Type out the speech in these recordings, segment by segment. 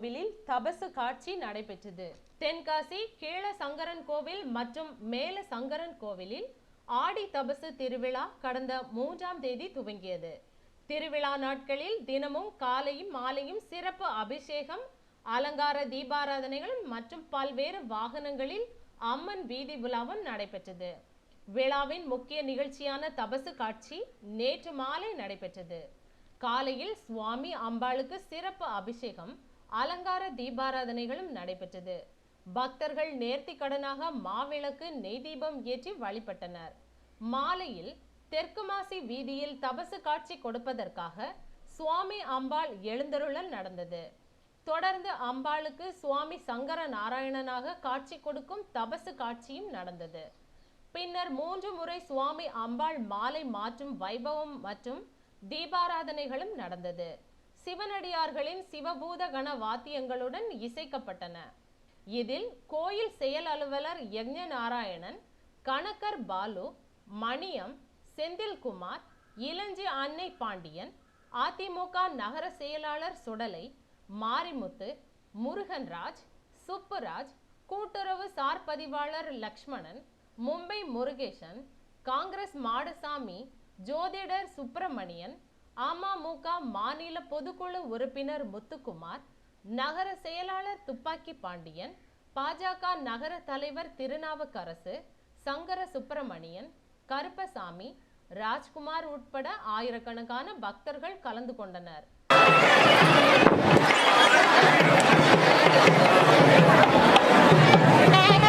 கோவிலில் தபசு காட்சி நடைபெற்றது. தென்காசி கீழ சங்கரன் கோவில் மற்றும் மேல சங்கரன் கோவிலில் ஆடி தபசு திருவிழா கடந்த மூன்றாம் தேதி துவங்கியது. திருவிழா நாட்களில் தினமும் காலையும் மாலையும் சிறப்பு அபிஷேகம் அலங்கார தீபாராதனைகள் மற்றும் பல்வேறு வாகனங்களில் அம்மன் வீதி விழாவும் நடைபெற்றது. விழாவின் முக்கிய நிகழ்ச்சியான தபசு காட்சி நேற்று மாலை நடைபெற்றது. காலையில் சுவாமி அம்பாளுக்கு சிறப்பு அபிஷேகம் அலங்கார தீபாராதனைகளும் நடைபெற்றது. பக்தர்கள் நேர்த்தி கடனாக மாவிளக்கு நெய் தீபம் ஏற்றி வழிபட்டனர். மாலையில் தெற்கு மாசி வீதியில் தபசு காட்சி கொடுப்பதற்காக சுவாமி அம்பாள் எழுந்தருளல் நடந்தது. தொடர்ந்து அம்பாளுக்கு சுவாமி சங்கர நாராயணனாக காட்சி கொடுக்கும் தபசு காட்சியும் நடந்தது. பின்னர் மூன்று முறை சுவாமி அம்பாள் மாலை மாற்றும் வைபவம் மற்றும் தீபாராதனைகளும் நடந்தது. சிவனடியார்களின் சிவபூத கண வாத்தியங்களுடன் இசைக்கப்பட்டன. இதில் கோயில் செயல் அலுவலர் யக்ஞ நாராயணன் கணக்கர் பாலு மணியம் செந்தில்குமார் இளஞ்சி அன்னை பாண்டியன் அதிமுக நகர செயலாளர் சுடலை மாரிமுத்து முருகன்ராஜ் சுப்புராஜ் கூட்டுறவு சார் பதிவாளர் லக்ஷ்மணன் மும்பை முருகேசன் காங்கிரஸ் மாடசாமி ஜோதிடர் சுப்பிரமணியன் அமமுக மாநில பொதுக்குழு உறுப்பினர் முத்துக்குமார் நகர செயலாளர் துப்பாக்கி பாண்டியன் பாஜக நகர தலைவர் திருநாவுக்கரசு சங்கர சுப்பிரமணியன் கருப்பசாமி ராஜ்குமார் உட்பட ஆயிரக்கணக்கான பக்தர்கள் கலந்து கொண்டனர். Thank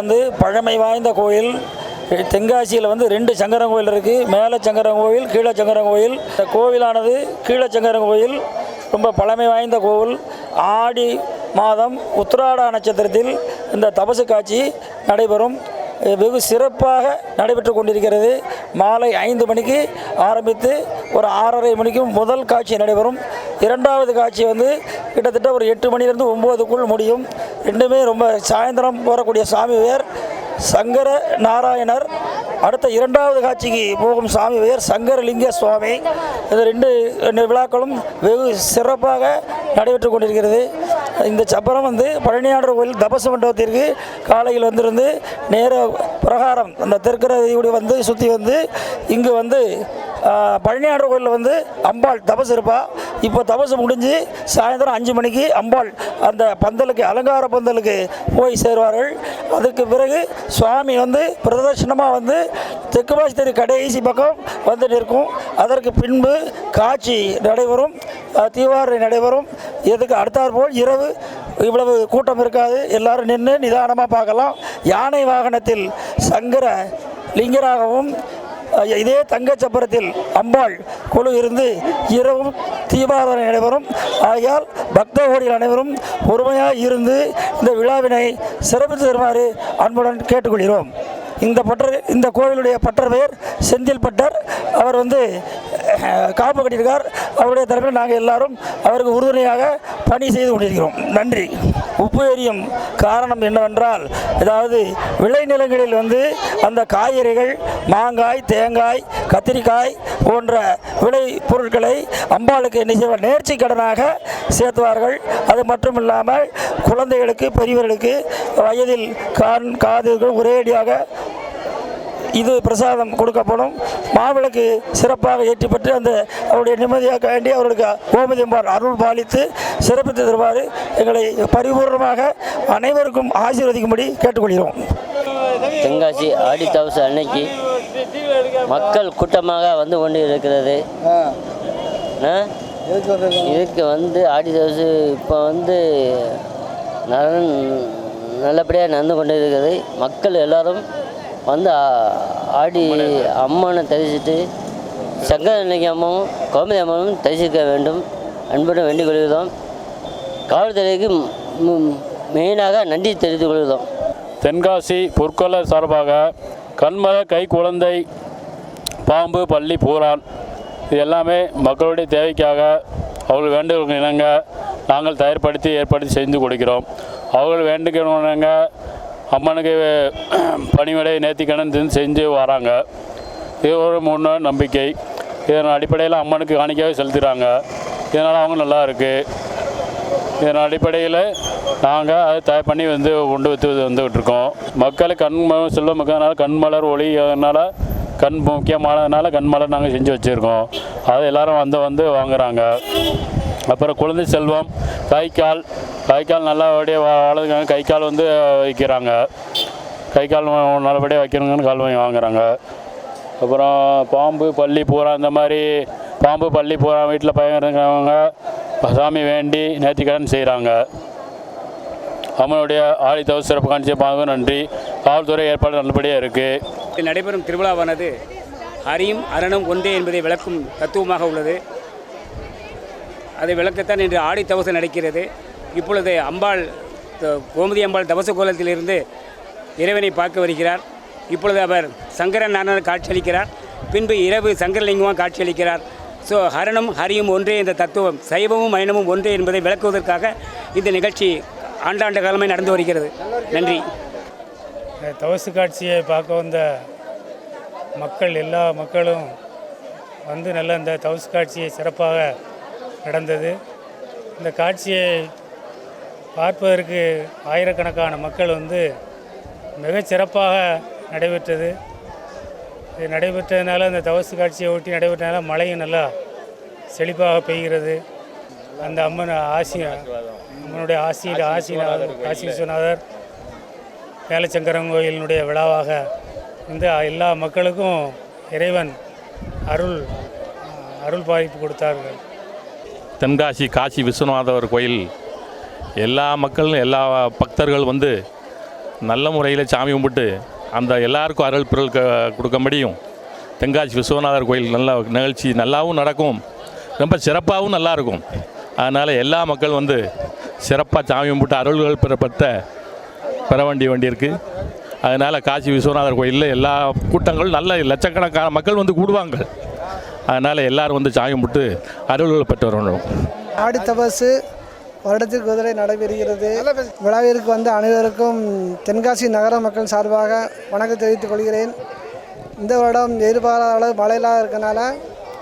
வந்து பழமை வாய்ந்த கோயில். தென்காசியில் வந்து ரெண்டு சங்கரன் கோயில் இருக்குது மேலே சங்கரன் கோயில் கீழே சங்கரன் கோயில். இந்த கோவிலானது கீழே சங்கரன் கோயில். ரொம்ப பழமை வாய்ந்த கோவில். ஆடி மாதம் உத்திராட நட்சத்திரத்தில் இந்த தபசு காட்சி நடைபெறும். வெகு சிறப்பாக நடைபெற்று கொண்டிருக்கிறது. மாலை ஐந்து மணிக்கு ஆரம்பித்து ஒரு ஆறரை மணிக்கும் முதல் காட்சி நடைபெறும். இரண்டாவது காட்சி வந்து கிட்டத்தட்ட ஒரு எட்டு மணிலேருந்து ஒம்போதுக்குள் முடியும். ரெண்டுமே ரொம்ப சாயந்தரம் போகக்கூடிய சாமி பேர் சங்கர நாராயணர். அடுத்த இரண்டாவது காட்சிக்கு போகும் சாமி பெயர் சங்கரலிங்க சுவாமி. இந்த ரெண்டு ரெண்டு விழாக்களும் வெகு சிறப்பாக நடைபெற்று கொண்டிருக்கிறது. இந்த சப்பரம் வந்து பழனியாண்டர் கோயில் தபச மண்டபத்திற்கு காலையில் வந்திருந்து நேர பிரகாரம் அந்த தெற்கரதியோடு வந்து சுற்றி வந்து இங்கு வந்து பழனியாண்டர் கோயிலில் வந்து அம்பாள் தபசு இருப்பா. இப்போ தபசு முடிஞ்சு சாயந்தரம் அஞ்சு மணிக்கு அம்பாள் அந்த பந்தலுக்கு அலங்கார பந்தலுக்கு போய் சேருவார்கள். அதுக்கு பிறகு சுவாமி வந்து பிரதர்ஷனமாக வந்து தெற்கு பாசி தெரு கடைசி பக்கம் வந்து நிற்கும். அதற்கு பின்பு காட்சி நடைபெறும். தீவாரி நடைபெறும். இதுக்கு அடுத்தாற்போல் இரவு இவ்வளவு கூட்டம் இருக்காது. எல்லாரும் நின்று நிதானமாக பார்க்கலாம். யானை வாகனத்தில் சங்கர லிங்கராகவும் இதே தங்கச்சப்பரத்தில் அம்பாள் குழு இருந்து இரவும் தீபாராதனை நடைபெறும். ஆகையால் பக்த கோடிகள் அனைவரும் பொறுமையாக இருந்து இந்த விழாவினை சிறப்பித்து தருமாறு அன்புடன் கேட்டுக்கொள்கிறோம். இந்த பட்டர் இந்த கோவிலுடைய பட்டர் பெயர் செந்தில் பட்டர். அவர் வந்து காப்பு கட்டியிருக்கார். அவருடைய தரப்பில் நாங்கள் எல்லாரும் அவருக்கு உறுதுணையாக பணி செய்து கொண்டிருக்கிறோம். நன்றி. உப்பு எரியும் காரணம் என்னவென்றால் அதாவது விளைநிலங்களில் வந்து அந்த காய்கறிகள் மாங்காய் தேங்காய் கத்திரிக்காய் போன்ற விளை பொருட்களை அம்பாளுக்கு என்ன நேர்ச்சி கடனாக சேர்த்துவார்கள். அது மட்டும் இல்லாமல் குழந்தைகளுக்கு பெரியவர்களுக்கு வயதில் கான் காதுகள் ஒரேடியாக இது பிரசாதம் கொடுக்கப்படும். மாவிளக்கு சிறப்பாக ஏற்றிப்பட்டு அந்த அவருடைய நிம்மதியாக வேண்டி அவர்களுக்கு கோமதியம்பார் அருள் பாலித்து சிறப்பித்து தருவார் எங்களை பரிபூர்ணமாக அனைவருக்கும் ஆசீர்வதிக்கும்படி கேட்டுக்கொள்கிறோம். தென்காசி ஆடி தவசு அன்னைக்கு மக்கள் கூட்டமாக வந்து கொண்டு இருக்கிறது இதுக்கு வந்து ஆடி தவசு இப்போ வந்து நலன் நல்லபடியாக நடந்து கொண்டு இருக்கிறது மக்கள் எல்லாரும் வந்து ஆடி அம்மனை தரிசித்து சங்கரலிங்க அம்மாவும் கோமதி அம்மாவும் தரிசிக்க வேண்டும். அன்புடன் வேண்டிக் கொள்கிறோம். காவல்துறைக்கு மெயினாக நன்றி தெரிவித்துக் கொள்கிறோம். தென்காசி பொற்கொள்ளர் சார்பாக கண்மர கை குழந்தை பாம்பு பள்ளி பூரான் இது எல்லாமே மக்களுடைய தேவைக்காக அவர்கள் வேண்டுகிறவங்க இணங்க நாங்கள் தயார்படுத்தி ஏற்படுத்தி செஞ்சு கொடுக்கிறோம். அவர்கள் வேண்டுகிறவங்க அம்மனுக்கு பணிவிடை நேர்த்திக்கடன் செஞ்சு வராங்க. இது ஒரு மூணு நம்பிக்கை. இதன் அடிப்படையில் அம்மனுக்கு காணிக்கையாக செலுத்துகிறாங்க இதனால் அவங்க நல்லா இருக்குது இதன் அடிப்படையில் நாங்கள் அதை தயார் பண்ணி வந்து கொண்டு வந்து வந்துகிட்டு இருக்கோம். மக்களுக்கு கண் ம- செல்வ கண் மலர் ஒளி அதனால் கண் முக்கியமானதுனால கண்மலர் நாங்கள் செஞ்சு வச்சுருக்கோம். அதை எல்லோரும் வந்து வந்து வாங்குறாங்க. அப்புறம் குழந்தை செல்வம் கை கை கால் நல்லபடியாக வளர்ந்துக்காங்க கை கால் வந்து வைக்கிறாங்க. கை கால் நல்லபடியாக வைக்கணுங்கன்னு கால் வாங்கி வாங்குறாங்க. அப்புறம் பாம்பு பள்ளி பூரா இந்த மாதிரி பாம்பு பள்ளி பூரா வீட்டில் பையன் இருக்கிறவங்க சாமி வேண்டி நேர்த்திக்கடன் செய்கிறாங்க அம்மனுடைய ஆடி சிறப்பு காணிச்ச பாம்பு நன்றி. காவல்துறை ஏற்பாடு நல்லபடியாக இருக்குது நடைபெறும் திருவிழாவானது அறியும் அரணம் ஒன்றே என்பதை விளக்கும் தத்துவமாக உள்ளது. அதை விளக்கத்தான் இன்று ஆடி தவசு நடக்கிறது. இப்பொழுது அம்பாள் கோமதி அம்பாள் தவச கோலத்திலிருந்து இறைவனை பார்க்க வருகிறார். இப்பொழுது அவர் சங்கரன் நாராயணர் காட்சியளிக்கிறார். பின்பு இரவு சங்கரலிங்கமாக காட்சியளிக்கிறார். ஸோ ஹரணும் ஹரியும் ஒன்றே இந்த தத்துவம் சைவமும் மைனமும் ஒன்றே என்பதை விளக்குவதற்காக இந்த நிகழ்ச்சி ஆண்டாண்டு காலமே நடந்து வருகிறது. நன்றி. இந்த தவசு காட்சியை பார்க்க வந்த மக்கள் எல்லா மக்களும் வந்து நல்ல இந்த தவசு காட்சியை சிறப்பாக நடந்தது. இந்த காட்சியை பார்ப்பதற்கு ஆயிரக்கணக்கான மக்கள் வந்து மிகச்சிறப்பாக நடைபெற்றது. இது நடைபெற்றதுனால இந்த தவசு காட்சியை ஒட்டி நடைபெற்றனால மழையும் நல்லா செழிப்பாக பெய்கிறது. அந்த அம்மன் ஆசி அம்மனுடைய ஆசியில் ஆசிநாதர் காசி விஸ்வநாதர் வேலச்சங்கரன் கோயிலினுடைய விழாவாக இந்த எல்லா மக்களுக்கும் இறைவன் அருள் அருள் பாதிப்பு கொடுத்தார்கள். தென்காசி காசி விஸ்வநாதர் கோயில் எல்லா மக்களும் எல்லா பக்தர்கள் வந்து நல்ல முறையில் சாமி கும்பிட்டு அந்த எல்லாருக்கும் அருள் பிறல் கொடுக்கும்படியும் தென்காசி விஸ்வநாதர் கோயில் நல்ல நிகழ்ச்சி நல்லாவும் நடக்கும். ரொம்ப சிறப்பாகவும் நல்லா இருக்கும் அதனால் எல்லா மக்கள் வந்து சிறப்பாக சாமி கும்பிட்டு அருள்கள் பெறப்பட்ட பெற வேண்டிய வேண்டியிருக்கு அதனால் காசி விஸ்வநாதர் கோயிலில் எல்லா கூட்டங்களும் நல்ல லட்சக்கணக்கான மக்கள் வந்து கூடுவாங்க. அதனால் எல்லோரும் வந்து சாமி கும்பிட்டு அருள்கள் பெற்று வரணும். ஆடி தபசு வருடத்திற்கு குதிரை நடைபெறுகிறது. விழாவிற்கு வந்த அனைவருக்கும் தென்காசி நகர மக்கள் சார்பாக வணக்கம் தெரிவித்துக் கொள்கிறேன். இந்த வருடம் எதிர்பாராத அளவு மழையெல்லாம் இருக்கனால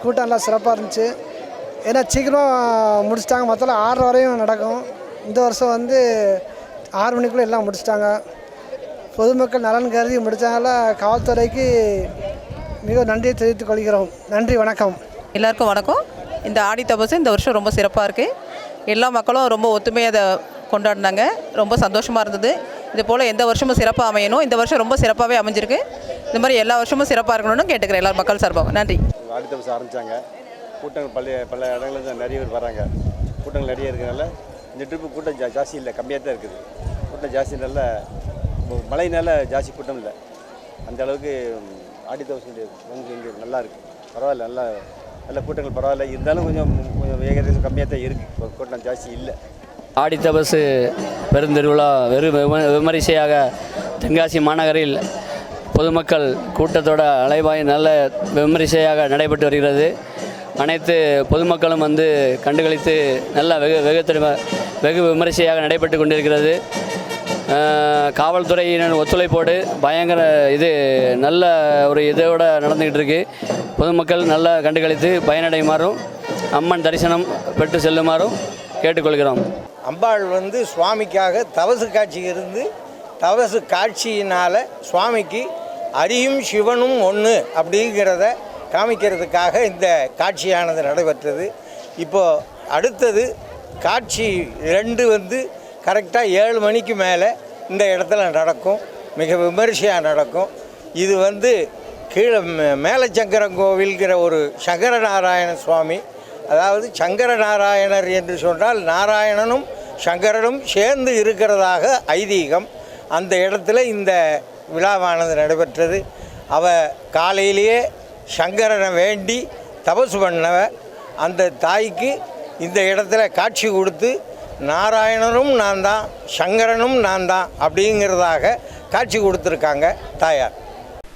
கூட்டம் நல்லா சிறப்பாக இருந்துச்சு. ஏன்னா சீக்கிரமாக முடிச்சிட்டாங்க. மொத்தம் ஆறு வரையும் நடக்கும். இந்த வருஷம் வந்து ஆறு மணிக்குள்ளே எல்லாம் முடிச்சிட்டாங்க. பொதுமக்கள் நலன் கருதி முடித்தனால காவல்துறைக்கு மிக நன்றியை தெரிவித்துக் கொள்கிறோம். நன்றி வணக்கம். எல்லாருக்கும் வணக்கம். இந்த ஆடி தபசு இந்த வருஷம் ரொம்ப சிறப்பாக இருக்குது எல்லா மக்களும் ரொம்ப ஒத்துமையாக அதை கொண்டாடினாங்க. ரொம்ப சந்தோஷமாக இருந்தது. இது போல் எந்த வருஷமும் சிறப்பாக அமையணும். இந்த வருஷம் ரொம்ப சிறப்பாகவே அமைஞ்சிருக்கு. இந்த மாதிரி எல்லா வருஷமும் சிறப்பாக இருக்கணும்னு கேட்டுக்கிறேன் எல்லா மக்கள் சார்பாக நன்றி. அடுத்த வருஷம் ஆரம்பித்தாங்க கூட்டங்கள் பல பல இடங்கள்லேருந்து நிறைய பேர் வராங்க. கூட்டங்கள் நிறைய இருக்கிறனால இந்த ட்ரிப்பு கூட்டம் ஜா ஜாஸ்தி இல்லை. கம்மியாக தான் இருக்குது. கூட்டம் ஜாஸ்தினால ம- மழைனால ஜாஸ்தி கூட்டம் இல்லை. அந்த அளவுக்கு ஆடி தவசனுடைய இங்கே நல்லா இருக்குது பரவாயில்ல நல்லா நல்ல கூட்டங்கள் பரவாயில்ல. இருந்தாலும் கொஞ்சம் ஏகദേശம் கம்மியாக தான் இருக்குது கூட்டம் ஜாஸ்தி இல்லை. ஆடித்தபசு பெருந்திருவிழா வெறு விம- விமரிசையாக தென்காசி மாநகரில் பொதுமக்கள் கூட்டத்தோட அலைவாய் நல்ல விமரிசையாக நடைபெற்று வருகிறது. அனைத்து பொதுமக்களும் வந்து கண்டுகளித்து நல்ல வெகு வெகு வெகு விமரிசையாக நடைபெற்று கொண்டிருக்கிறது. காவல்துறையினர் ஒத்துழைப்போடு பயங்கர இது நல்ல ஒரு இதோட நடந்துக்கிட்டு இருக்கு. பொதுமக்கள் நல்லா கண்டுகளித்து பயனடைமாறும் அம்மன் தரிசனம் பெற்று செல்லுமாறும் கேட்டுக்கொள்கிறோம். அம்பாள் வந்து சுவாமிக்காக தவசு காட்சி இருந்து தவசு காட்சியினால் சுவாமிக்கு அரியும் சிவனும் ஒன்று அப்படிங்கிறத காமிக்கிறதுக்காக இந்த காட்சியானது நடைபெற்றது. இப்போது அடுத்தது காட்சி ரெண்டு வந்து கரெக்டாக ஏழு மணிக்கு மேலே இந்த இடத்துல நடக்கும். மிக விமரிசையாக நடக்கும். இது வந்து கீழே மே- மேலச்சங்கரங்கோவில்கிற ஒரு சங்கரநாராயண சுவாமி அதாவது சங்கர நாராயணர் என்று சொன்னால் நாராயணனும் சங்கரனும் சேர்ந்து இருக்கிறதாக ஐதீகம். அந்த இடத்துல இந்த விழாவானது நடைபெற்றது. அவ காலையிலேயே சங்கரனை வேண்டி தபசு பண்ணவ அந்த தாய்க்கு இந்த இடத்துல காட்சி கொடுத்து நாராயணனும் நான் தான் சங்கரனும் நான் தான் அப்படிங்கிறதாக காட்சி கொடுத்துருக்காங்க தாயார்.